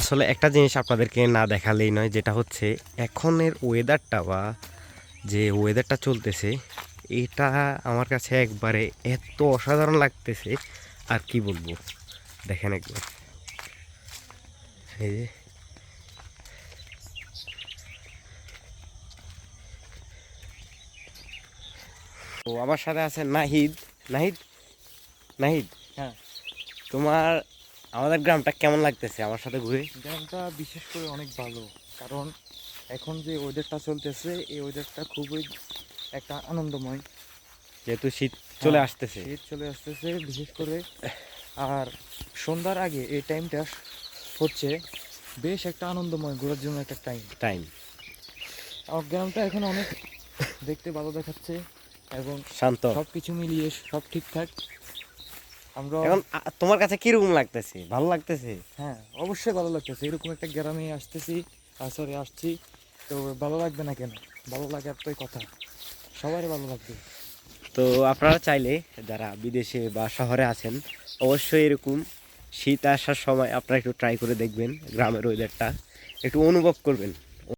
আসলে একটা জিনিস আপনাদেরকে না দেখালেই নয় যেটা হচ্ছে এখনের ওয়েদারটা বা যে ওয়েদারটা চলতেছে এটা আমার কাছে একবারে এত অসাধারণ লাগতেছে আর কি বলব? দেখেন একবার। এই যে। তো আমার সাথে আছে নাহিদ। নাহিদ? নাহিদ? হ্যাঁ। তোমার আমাদের গ্রামটা কেমন লাগতেছে? আমার সাথে ঘুরে। গ্রামটা বিশেষ করে অনেক ভালো। কারণ এখন যে ওয়েদারটা চলতেছে এই ওয়েদারটা খুবই একটা আনন্দময়। যেহেতু শীত চলে হ্যাঁ, আসতেছে। শীত চলে আসতেছে বিশেষ করে। আর সন্ধ্যার আগে এই টাইমটা হচ্ছে বেশ একটা আনন্দময় ঘোরার জন্য একটা টাইম টাইম আর গ্রামটা এখন অনেক দেখতে ভালো দেখাচ্ছে এবং শান্ত। সব কিছু মিলিয়ে সব ঠিকঠাক। আমরা এখন তোমার কাছে কীরকম লাগতেছে? ভালো লাগতেছে? হ্যাঁ অবশ্যই ভালো লাগতেছে। এরকম একটা গ্রামে আসতেছি সরি আসছি। তো ভালো লাগবে না কেন? ভালো লাগার তোই কথা। সবারই ভালো লাগবে। তো আপনারা চাইলে যারা বিদেশে বা শহরে আছেন অবশ্যই এরকম শীত আসার সময় আপনারা একটু ট্রাই করে দেখবেন গ্রামের ওয়েদারটা একটু অনুভব করবেন।